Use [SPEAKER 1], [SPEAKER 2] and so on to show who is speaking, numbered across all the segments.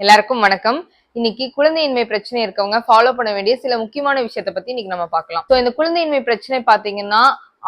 [SPEAKER 1] எல்லாருக்கும் வணக்கம். இன்னைக்கு குழந்தையின்மை பிரச்சனை இருக்கவங்க ஃபாலோ பண்ண வேண்டிய சில முக்கியமான விஷயத்த பத்தி இன்னைக்கு நம்ம பார்க்கலாம். ஸோ இந்த குழந்தையின்மை பிரச்சனை பாத்தீங்கன்னா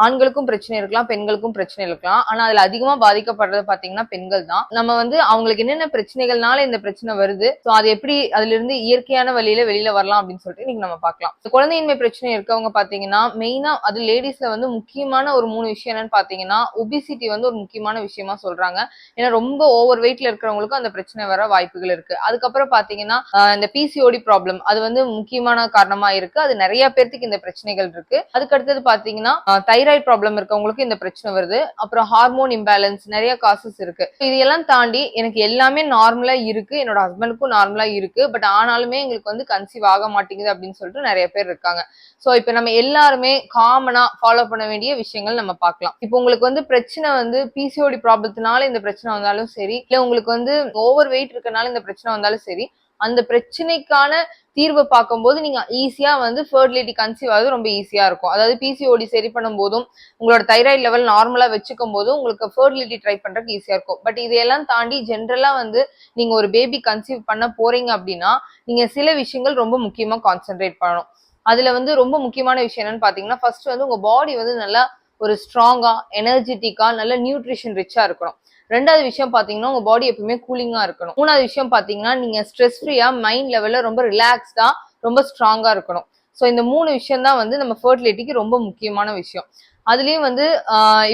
[SPEAKER 1] ஆண்களுக்கும் பிரச்சனை இருக்கலாம் பெண்களுக்கும் பிரச்சனை இருக்கலாம். ஆனா அதுல அதிகமா பாதிக்கப்படுறது பாத்தீங்கன்னா பெண்கள் தான். நம்ம வந்து அவங்களுக்கு என்னென்ன பிரச்சனைகள்னால இந்த பிரச்சனை வருது ஸோ அது எப்படி அதுல இருந்து இயற்கையான வழியில வெளியில வரலாம் அப்படின்னு சொல்லிட்டு இன்னைக்கு நம்ம பார்க்கலாம் குழந்தையின்மை பிரச்சனை இருக்கவங்க பாத்தீங்கன்னா மெயினா அது லேடிஸ்ல வந்து முக்கியமான ஒரு மூணு விஷயம் என்னன்னு பாத்தீங்கன்னா ஒபிசிட்டி வந்து ஒரு முக்கியமான விஷயமா சொல்றாங்க. ஏன்னா ரொம்ப ஓவர் வெயிட்ல இருக்கிறவங்களுக்கும் அந்த பிரச்சனை வர வாய்ப்புகள் இருக்கு. அதுக்கப்புறம் பாத்தீங்கன்னா இந்த பிசிஓடி ப்ராப்ளம் அது வந்து முக்கியமான காரணமா இருக்கு. அது நிறைய பேர்த்துக்கு இந்த பிரச்சனைகள் இருக்கு. அதுக்கு அடுத்தது பாத்தீங்கன்னா தைராய்டு ப்ராப்ளம் இருக்கவங்களுக்கு இந்த பிரச்சனை வருது. அப்புறம் ஹார்மோன் இம்பேலன்ஸ் நிறைய காசஸ் இருக்கு. இது எல்லாம் தாண்டி எனக்கு எல்லாமே நார்மலா இருக்கு. என்னோட ஹஸ்பண்டுக்கும் நார்மலா இருக்கு. பட் ஆனாலுமே எங்களுக்கு வந்து கன்சீவ் ஆக மாட்டேங்குது அப்படின்னு சொல்லிட்டு நிறைய பேர் இருக்காங்க. சோ இப்போ நம்ம எல்லாருமே காமனா ஃபாலோ பண்ண வேண்டிய விஷயங்கள் நம்ம பார்க்கலாம். இப்போ உங்களுக்கு வந்து பிரச்சனை வந்து பிசிஓடி ப்ராப்ளத்தினால இந்த பிரச்சனை வந்தாலும் சரி இல்ல உங்களுக்கு வந்து ஓவர் வெயிட் இருக்கனால இந்த பிரச்சனை வந்தாலும் சரி அந்த பிரச்சனைக்கான தீர்வு பார்க்கும்போது நீங்க ஈஸியா வந்து ஃபர்டிலிட்டி கன்சீவ் ஆகுது ரொம்ப ஈஸியா இருக்கும். அதாவது பிசிஓடி சரி பண்ணும் போதும் உங்களோட தைராய்டு லெவல் நார்மலா வச்சுக்கும் போதும் உங்களுக்கு ஃபர்டிலிட்டி ட்ரை பண்றதுக்கு ஈஸியா இருக்கும். பட் இதையெல்லாம் தாண்டி ஜென்ரலா வந்து நீங்க ஒரு பேபி கன்சீவ் பண்ண போறீங்க அப்படின்னா நீங்க சில விஷயங்கள் ரொம்ப முக்கியமா கான்சென்ட்ரேட் பண்ணணும். அதுல வந்து ரொம்ப முக்கியமான விஷயம் என்னன்னு பாத்தீங்கன்னா ஃபர்ஸ்ட் வந்து உங்க பாடி வந்து நல்லா ஒரு ஸ்ட்ராங்கா எனர்ஜெட்டிக்கா நல்ல நியூட்ரிஷன் ரிச்சா இருக்கணும். ரெண்டாவது விஷயம் பாத்தீங்கன்னா உங்க பாடி எப்பவுமே கூலிங்கா இருக்கணும். மூணாவது விஷயம் பாத்தீங்கன்னா நீங்க ஸ்ட்ரெஸ் ஃப்ரீயா மைண்ட் லெவல்ல ரொம்ப ரிலாக்ஸ்டா ரொம்ப ஸ்ட்ராங்கா இருக்கணும். ஸோ இந்த மூணு விஷயம் தான் வந்து நம்ம ஃபர்டிலிட்டிக்கு ரொம்ப முக்கியமான விஷயம். அதுலயும் வந்து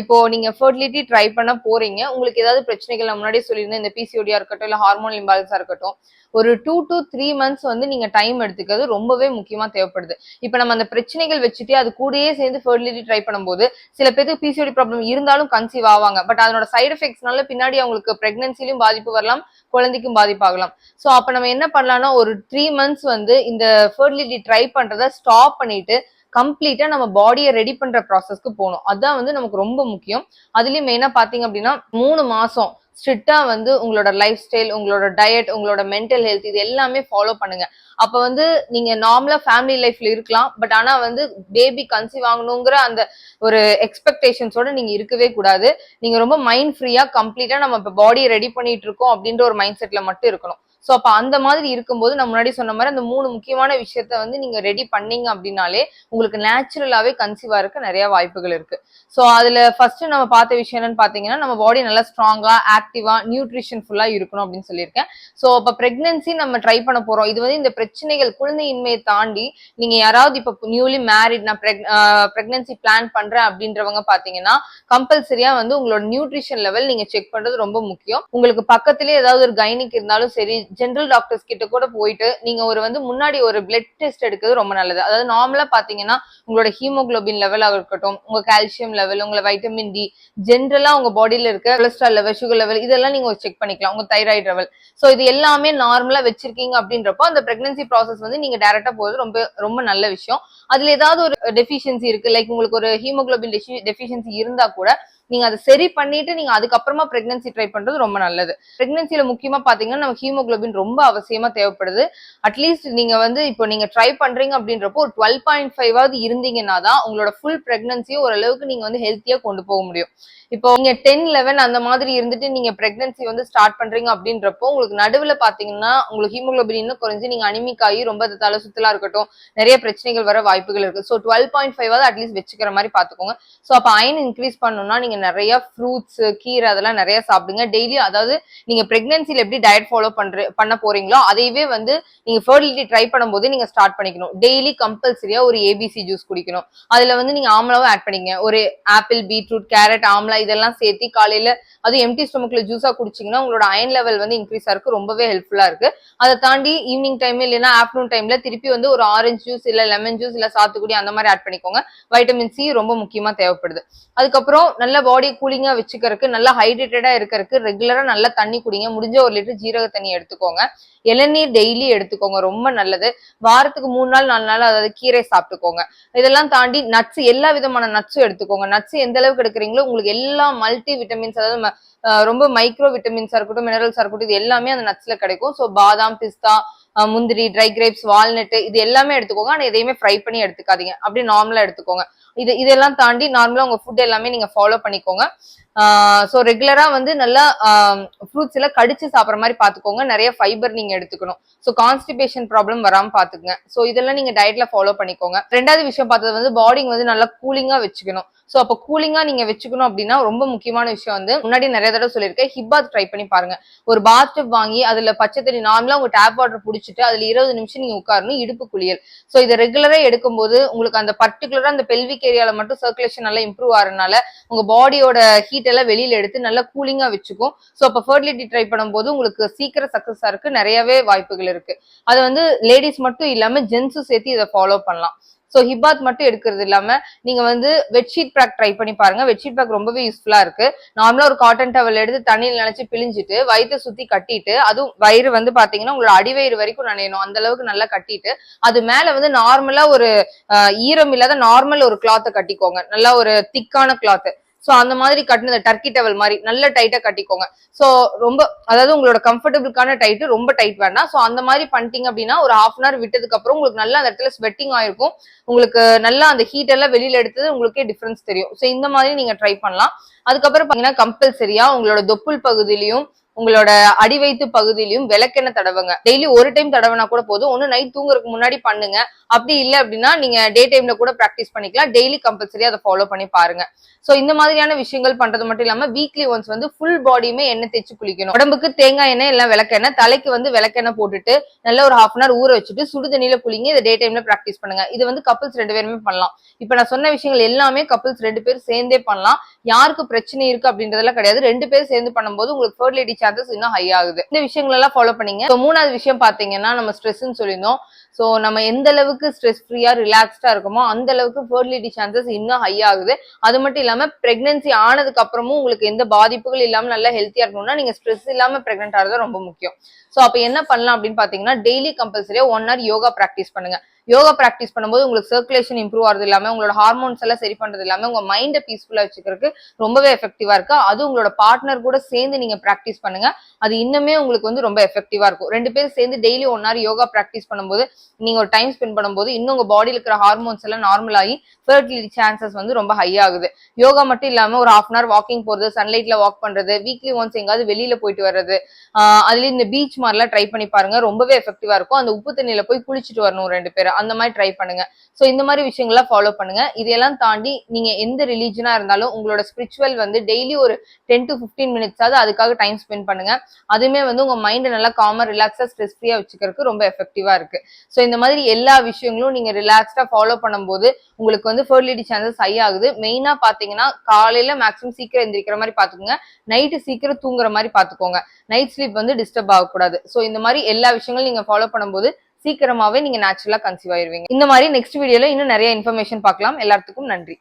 [SPEAKER 1] இப்போ நீங்க ஃபர்டிலிட்டி ட்ரை பண்ண போறீங்க. உங்களுக்கு ஏதாவது பிரச்சனைகள் நான் முன்னாடியே சொல்லியிருந்தேன் இந்த பிசிஓடியா இருக்கட்டும் இல்ல ஹார்மோன் இம்பாலன்ஸா இருக்கட்டும் ஒரு டூ டு த்ரீ மந்த்ஸ் வந்து நீங்க டைம் எடுத்துக்கிறது ரொம்பவே முக்கியமா தேவைப்படுது. இப்போ நம்ம அந்த பிரச்சனைகள் வச்சுட்டு அது கூடயே சேர்ந்து ஃபர்டிலிட்டி ட்ரை பண்ணும்போது சில பேருக்கு பிசிஓடி ப்ராப்ளம் இருந்தாலும் கன்சீவ் ஆவாங்க. பட் அதனோட சைடு எஃபெக்ட்ஸ்னால பின்னாடி அவங்களுக்கு பிரெக்னன்சிலையும் பாதிப்பு வரலாம் குழந்தைக்கும் பாதிப்பாகலாம். ஸோ அப்போ நம்ம என்ன பண்ணலாம்னா ஒரு த்ரீ மந்த்ஸ் வந்து இந்த ஃபர்டிலிட்டி ட்ரை பண்றதை ஸ்டாப் பண்ணிட்டு கம்ப்ளீட்டா நம்ம பாடியை ரெடி பண்ற ப்ராசஸ்க்கு போகணும். அதான் வந்து நமக்கு ரொம்ப முக்கியம். அதுலயும் மெயினா பாத்தீங்க அப்படின்னா மூணு மாசம் ஸ்ட்ரிக்டா வந்து உங்களோட லைஃப் ஸ்டைல் உங்களோட டயட் உங்களோட மென்டல் ஹெல்த் இது எல்லாமே ஃபாலோ பண்ணுங்க. அப்ப வந்து நீங்க நார்மலா ஃபேமிலி லைஃப்ல இருக்கலாம். பட் ஆனா வந்து பேபி கன்சீவ் ஆகணுங்கிற அந்த ஒரு எக்ஸ்பெக்டேஷன்ஸோட நீங்க இருக்கவே கூடாது. நீங்க ரொம்ப மைண்ட் ஃப்ரீயா கம்ப்ளீட்டா நம்ம இப்ப பாடியை ரெடி பண்ணிட்டு இருக்கோம் அப்படின்ற ஒரு மைண்ட் செட்ல மட்டும் இருக்கணும். ஸோ அப்போ அந்த மாதிரி இருக்கும்போது நான் முன்னாடி சொன்ன மாதிரி அந்த மூணு முக்கியமான விஷயத்த வந்து நீங்க ரெடி பண்ணீங்க அப்படின்னாலே உங்களுக்கு நேச்சுரலாவே கன்சீவா இருக்க நிறைய வாய்ப்புகள் இருக்கு. ஸோ அதுல ஃபர்ஸ்ட் நம்ம பார்த்த விஷயம் என்னன்னு பாத்தீங்கன்னா நம்ம பாடி நல்லா ஸ்ட்ராங்கா ஆக்டிவா நியூட்ரிஷன் ஃபுல்லா இருக்கணும் அப்படின்னு சொல்லியிருக்கேன். ஸோ அப்போ பிரெக்னன்சி நம்ம ட்ரை பண்ண போறோம். இது வந்து இந்த பிரச்சனைகள் குழந்தையின்மையை தாண்டி நீங்க யாராவது இப்போ நியூலி மேரிட் நான் பிரெக்னன்சி பிளான் பண்றேன் அப்படின்றவங்க பாத்தீங்கன்னா கம்பல்சரியா வந்து உங்களோட நியூட்ரிஷன் லெவல் நீங்க செக் பண்றது ரொம்ப முக்கியம். உங்களுக்கு பக்கத்திலே ஏதாவது ஒரு கைனிக் இருந்தாலும் சரி ஜென்ரல் டாக்டர்ஸ் கிட்ட கூட போயிட்டு நீங்க ஒரு வந்து முன்னாடி ஒரு பிளட் டெஸ்ட் எடுக்கிறது ரொம்ப நல்லது. அதாவது நார்மலா பாத்தீங்கன்னா உங்களோட ஹீமோக்ளோபின் லெவலாக இருக்கட்டும் உங்க கால்சியம் லெவல் உங்களை வைட்டமின் டி ஜென்ரலா உங்க பாடியில இருக்க கொலஸ்ட்ரால் லெவல் சுகர் லெவல் இதெல்லாம் நீங்க செக் பண்ணிக்கலாம் உங்க தைராய்டு லெவல் சோ இது எல்லாமே நார்மலா வச்சிருக்கீங்க அப்படின்றப்போ அந்த பிரெக்னன்சி ப்ராசஸ் வந்து நீங்க டைரக்டா போகிறது ரொம்ப ரொம்ப நல்ல விஷயம். அதுல ஏதாவது ஒரு டெஃபிஷியன்சி இருக்கு லைக் உங்களுக்கு ஒரு ஹீமோகுளோபின் டெஃபிஷியன்சி இருந்தா கூட நீங்க அதை சரி பண்ணிட்டு நீங்க அதுக்கப்புறமா பிரெக்னன்சி ட்ரை பண்றது ரொம்ப நல்லது. பிரெக்னன்சியில முக்கியமா பாத்தீங்கன்னா நம்ம ஹீமோகுளோபின் ரொம்ப அவசியமா தேவைப்படுது. அட்லீஸ்ட் நீங்க வந்து இப்போ நீங்க ட்ரை பண்றீங்க அப்படின்றப்போ ஒரு டுவெல் பாயிண்ட் ஃபைவாவது இருந்தீங்கன்னா தான் உங்களோட ஃபுல் பிரெக்னன்சியும் ஓரளவுக்கு நீங்க வந்து ஹெல்த்தியா கொண்டு போக முடியும். இப்போ நீங்க டென் லெவன் அந்த மாதிரி இருந்துட்டு நீங்க பிரெக்னன்சி வந்து ஸ்டார்ட் பண்றீங்க அப்படின்றப்போ உங்களுக்கு நடுவில் பாத்தீங்கன்னா உங்களுக்கு ஹீமோகுளோபின் இன்னும் குறைஞ்சு நீங்க அனிமிக் ஆகி ரொம்ப தலை சுத்தலா இருக்கட்டும் நிறைய பிரச்சனைகள் வர வாய்ப்புகள் இருக்கு. ஸோ டுவெல் பாயிண்ட் ஃபைவாவது அட்லீஸ்ட் வச்சுக்கிற மாதிரி பாத்துக்கோங்க. ஸோ அப்போ அயன் இன்க்ரீஸ் பண்ணணும்னா நீங்க நிறைய ஃப்ரூட்ஸ் கீரை அதெல்லாம் நிறைய சாப்பிடுங்க. டெய்லி அதாவது நீங்க பிரெக்னன்சில எப்படி டயட் ஃபாலோ பண்ற பண்ண போறீங்களோ அதையவே வந்து நீங்க ஃபர்டிலிட்டி ட்ரை பண்ணும்போது நீங்க ஸ்டார்ட் பண்ணிக்கணும். டெய்லி கம்பல்சரியா ஒரு ஏபிசி ஜூஸ் குடிக்கணும். அதுல வந்து நீங்க ஆம்லாவும் ஆட் பண்ணிங்க. ஒரு ஆப்பிள் பீட்ரூட் கேரட் ஆம்லா இதெல்லாம் சேர்த்து காலையில அது எம்டி ஸ்டொமக்ல ஜூஸா குடிச்சீங்கன்னா உங்களோட அயன் லெவல் வந்து இன்க்ரீஸ் ஆயிருக்கு ரொம்பவே ஹெல்ப்ஃபுல்லா இருக்கு. அதை தாண்டி ஈவினிங் டைம் இல்லைன்னா ஆஃப்டர்நூன் டைம்ல திருப்பி வந்து ஒரு ஆரஞ்சு ஜூஸ் இல்ல லெமன் ஜூஸ் இல்ல சாத்துக்குடி அந்த மாதிரி ஆட் பண்ணிக்கோங்க. வைட்டமின் சி ரொம்ப முக்கியமா தேவைப்படுது. அதுக்கப்புறம் நல்ல பாடி கூலிங்கா வச்சுக்கிறதுக்கு நல்லா ஹைட்ரேட்டடா இருக்கிறதுக்கு ரெகுலரா நல்லா தண்ணி குடிங்க. முடிஞ்ச ஒரு லிட்டர் ஜீரக தண்ணி எடுத்துக்கோங்க. இளநீர் டெய்லி எடுத்துக்கோங்க. ரொம்ப நல்லது. வாரத்துக்கு மூணு நாள் நாலு நாள் அதாவது கீரை சாப்பிட்டுக்கோங்க. இதெல்லாம் தாண்டி நட்ஸ் எல்லா விதமான நட்ஸும் எடுத்துக்கோங்க. நட்ஸ் எந்த அளவுக்கு எடுக்கிறீங்களோ உங்களுக்கு எல்லா மல்டி விட்டமின்ஸ் அதாவது ரொம்ப மைக்ரோ விட்டமின்ஸா இருக்கட்டும் மினரல்ஸா இருக்கட்டும் இது எல்லாமே அந்த நட்ஸ்ல கிடைக்கும். ஸோ பாதாம் பிஸ்தா முந்திரி ட்ரை கிரேப்ஸ் வால்நட் இது எல்லாமே எடுத்துக்கோங்க. ஆனால் எதையுமே ஃப்ரை பண்ணி எடுத்துக்காதீங்க. அப்படியே நார்மலா எடுத்துக்கோங்க. இது இதெல்லாம் தாண்டி நார்மலா உங்க ஃபுட் எல்லாமே நீங்க ஃபாலோ பண்ணிக்கோங்க. ஸோ ரெகுலரா வந்து நல்லா ஃப்ரூட்ஸ் எல்லாம் கடிச்சு சாப்பிட்ற மாதிரி பாத்துக்கோங்க. நிறைய ஃபைபர் நீங்க எடுத்துக்கணும். ஸோ கான்ஸ்டிபேஷன் ப்ராப்ளம் வராமல் பாத்துக்கங்க. ஸோ இதெல்லாம் நீங்க டயட்ல ஃபாலோ பண்ணிக்கோங்க. ரெண்டாவது விஷயம் பார்த்தது வந்து பாடிங் வந்து நல்லா கூலிங்கா வச்சுக்கணும். ஸோ அப்போ கூலிங்கா நீங்க வச்சுக்கணும் அப்படின்னா ரொம்ப முக்கியமான விஷயம் வந்து முன்னாடி நிறைய தடவை சொல்லியிருக்கேன் ஹிப்பாத் ட்ரை பண்ணி பாருங்க. ஒரு பாத் வாங்கி அதுல பச்சை தண்ணி நார்மலா உங்க டேப் வாட்டர் புடிச்சிட்டு அதுல இருபது நிமிஷம் நீங்க உட்காரணும். இடுப்பு குளியல். ஸோ இதை ரெகுலரா எடுக்கும்போது உங்களுக்கு அந்த பர்டிகுலரா அந்த பெல்விக் ஏரியால மட்டும் சர்க்குலேஷன் நல்லா இம்ப்ரூவ் ஆகிறனால உங்க பாடியோட ஹீட் எல்லாம் வெளியில எடுத்து நல்லா கூலிங்கா வச்சுக்கும். ஸோ அப்போ ஃபர்டிலிட்டி ட்ரை பண்ணும்போது உங்களுக்கு சீக்கிரம் சக்சஸ் இருக்கு நிறையவே வாய்ப்புகள் இருக்கு. அது வந்து லேடிஸ் மட்டும் இல்லாம ஜென்ஸும் சேர்த்து இதை ஃபாலோ பண்ணலாம். ஸோ ஹிபாத் மட்டும் எடுக்கிறது இல்லாம நீங்க வந்து பெட்ஷீட் பேக் ட்ரை பண்ணி பாருங்க. பெட்ஷீட் பேக் ரொம்பவே யூஸ்ஃபுல்லா இருக்கு. நார்மலா ஒரு காட்டன் டவல் எடுத்து தண்ணியில் நினைச்சு பிழிஞ்சிட்டு வயிற்றை சுத்தி கட்டிட்டு அதுவும் வயிறு வந்து பாத்தீங்கன்னா உங்களோட அடிவயிறு வரைக்கும் நனையணும் அந்த அளவுக்கு நல்லா கட்டிட்டு அது மேல வந்து நார்மலா ஒரு ஈரம் இல்லாத நார்மல் ஒரு கிளாத்தை கட்டிக்கோங்க. நல்லா ஒரு திக்கான கிளாத் சோ அந்த மாதிரி கட்டினது டர்க்கி டவல் மாதிரி நல்ல டைட்டா கட்டிக்கோங்க. சோ ரொம்ப அதாவது உங்களோட கம்ஃபர்டபுளுக்கான டைட்டு ரொம்ப டைட் வேண்டாம். சோ அந்த மாதிரி பண்ணிட்டீங்க அப்படின்னா ஒரு ஹாஃப் அன் ஹவர் விட்டதுக்கு அப்புறம் உங்களுக்கு நல்லா அந்த இடத்துல ஸ்வெட்டிங் ஆயிருக்கும். உங்களுக்கு நல்லா அந்த ஹீட் எல்லாம் வெளியில எடுத்தது உங்களுக்கே டிஃபரன்ஸ் தெரியும். சோ இந்த மாதிரி நீங்க ட்ரை பண்ணலாம். அதுக்கப்புறம் பாத்தீங்கன்னா கம்பல்சரியா உங்களோட தொப்புள் பகுதியிலையும் உங்களோட அடி வைத்து பகுதியிலையும் விளக்கெண்ணெய் தடவுங்க. டெய்லி ஒரு டைம் தடவினா கூட போதும். ஒன்று நைட் தூங்குறதுக்கு முன்னாடி பண்ணுங்க. அப்படி இல்லை அப்படின்னா நீங்க டே டைம்ல கூட ப்ராக்டிஸ் பண்ணிக்கலாம். டெய்லி கம்பல்சரி அதை ஃபாலோ பண்ணி பாருங்க. சோ இந்த மாதிரியான விஷயங்கள் பண்றது மட்டும் இல்லாம வீக்லி ஒன்ஸ் வந்து ஃபுல் பாடியுமே எண்ணெய் தேய்ச்சி குளிக்கணும். உடம்புக்கு தேங்காய் எண்ணெய் எல்லாம் விளக்கெண்ணெய் தலைக்கு வந்து விளக்கெண்ணெய் போட்டுட்டு நல்ல ஒரு ஹாஃப் அன் ஹவர் ஊற வச்சுட்டு சுடு தண்ணியில குளிங்க. இதை டே டைம்ல ப்ராக்டிஸ் பண்ணுங்க. இது வந்து கப்பல்ஸ் ரெண்டு பேருமே பண்ணலாம். இப்ப நான் சொன்ன விஷயங்கள் எல்லாமே கப்பல்ஸ் ரெண்டு பேரும் சேர்ந்தே பண்ணலாம். யாருக்கு பிரச்சனை இருக்கு அப்படின்றதெல்லாம் கிடையாது. ரெண்டு பேரும் சேர்ந்து பண்ணும்போது உங்களுக்கு ஃபர்டிலிட்டி சார்ஜஸ் இன்னும் ஹை ஆகுது. இந்த விஷயங்கள் எல்லாம் ஃபாலோ பண்ணீங்க. ஸோ மூணாவது விஷயம் பார்த்தீங்கன்னா நம்ம ஸ்ட்ரெஸ்ன்னு சொல்லியிருந்தோம். ஸோ நம்ம எந்த அளவுக்கு ஸ்ட்ரெஸ் ஃப்ரீயா ரிலாக்ஸ்டா இருக்கோமோ அந்த அளவுக்கு ஃபர்டிலிட்டி சான்சஸ் இன்னும் ஹை ஆகுது. அது மட்டும் இல்லாம பிரெக்னன்சி ஆனதுக்கு அப்புறமும் உங்களுக்கு எந்த பாதிப்புகள் இல்லாம நல்லா ஹெல்த்தியா இருக்கணும்னா நீங்க ஸ்ட்ரெஸ் இல்லாம பிரெக்னென்ட் ஆகிறது ரொம்ப முக்கியம். ஸோ அப்போ என்ன பண்ணலாம் அப்படின்னு பாத்தீங்கன்னா டெய்லி கம்பல்சரியா ஒன் ஹவர் யோகா ப்ராக்டிஸ் பண்ணுங்க. யோகா ப்ராக்டிஸ் பண்ணும்போது உங்களுக்கு சர்க்குலேஷன் இம்ப்ரூவ் ஆகிறது இல்லாமல் உங்களோட ஹார்மோன்ஸ் எல்லாம் சரி பண்ணுறது இல்லாமல் உங்கள் மைண்டை பீஸ்ஃபுல்லாக வச்சுக்கிறதுக்கு ரொம்பவே எஃபெக்டிவாக இருக்கு. அது உங்களோட பார்ட்னர் கூட சேர்ந்து நீங்கள் ப்ராக்டிஸ் பண்ணுங்க. அது இன்னுமே உங்களுக்கு வந்து ரொம்ப எஃபெக்டிவாக இருக்கும். ரெண்டு பேரும் சேர்ந்து daily one hour yoga practice பண்ணும்போது நீங்கள் ஒரு டைம் ஸ்பெண்ட் பண்ணும்போது இன்னும் உங்கள் பாடியில் இருக்கிற ஹார்மோன்ஸ் எல்லாம் நார்மல் ஆகி ஃபர்டிலிட்டி சான்சஸ் வந்து ரொம்ப ஹை ஆகுது. யோகா மட்டும் இல்லாமல் ஒரு ஹாஃப் அன் ஹவர் வாக்கிங் போகிறது சன்லைட்டில் வாக் பண்ணுறது வீக்லி ஒன்ஸ் எங்காவது வெளியில் போயிட்டு வர்றது அதுலேயும் இந்த பீச் மாதிரிலாம் ட்ரை பண்ணி பாருங்க. ரொம்பவே எஃபெக்டிவாக இருக்கும். அந்த உப்பு தண்ணியில் போய் குளிச்சுட்டு வரணும் ரெண்டு பேரும். அந்த மாதிரி ட்ரை பண்ணுங்க. ஸோ இந்த மாதிரி விஷயங்கள்லாம் ஃபாலோ பண்ணுங்க. இதையெல்லாம் தாண்டி நீங்க எந்த ரிலீஜனா இருந்தாலும் உங்களோட ஸ்பிரிச்சுவல் வந்து டெய்லி ஒரு டென் டு ஃபிஃப்டீன் மினிட்ஸாவது அதுக்காக டைம் ஸ்பெண்ட் பண்ணுங்க. அதுவுமே வந்து உங்க மைண்டை நல்லா காமர் ரிலாக்ஸா ஸ்ட்ரெஸ் ஃப்ரீயா வச்சுக்கிறதுக்கு ரொம்ப எஃபெக்டிவா இருக்கு. ஸோ இந்த மாதிரி எல்லா விஷயங்களும் நீங்க ரிலாக்ஸ்டா ஃபாலோ பண்ணும்போது உங்களுக்கு வந்து ஃபர்டிலிட்டி சான்சஸ் ஹை ஆகுது. மெயினா பாத்தீங்கன்னா காலையில மேக்ஸிமம் சீக்கிரம் எந்திரிக்கிற மாதிரி பாத்துக்கோங்க. நைட்டு சீக்கிரம் தூங்குற மாதிரி பாத்துக்கோங்க. நைட் ஸ்லீப் வந்து டிஸ்டர்ப் ஆகக்கூடாது. ஸோ இந்த மாதிரி எல்லா விஷயங்களும் நீங்க ஃபாலோ பண்ணும்போது சீக்கிரமாவே நீங்க நேச்சுரலா கன்சீவ் ஆயிருவீங்க. இந்த மாதிரி நெக்ஸ்ட் வீடியோல இன்னும் நிறைய இன்ஃபர்மேஷன் பார்க்கலாம். எல்லாத்துக்கும் நன்றி.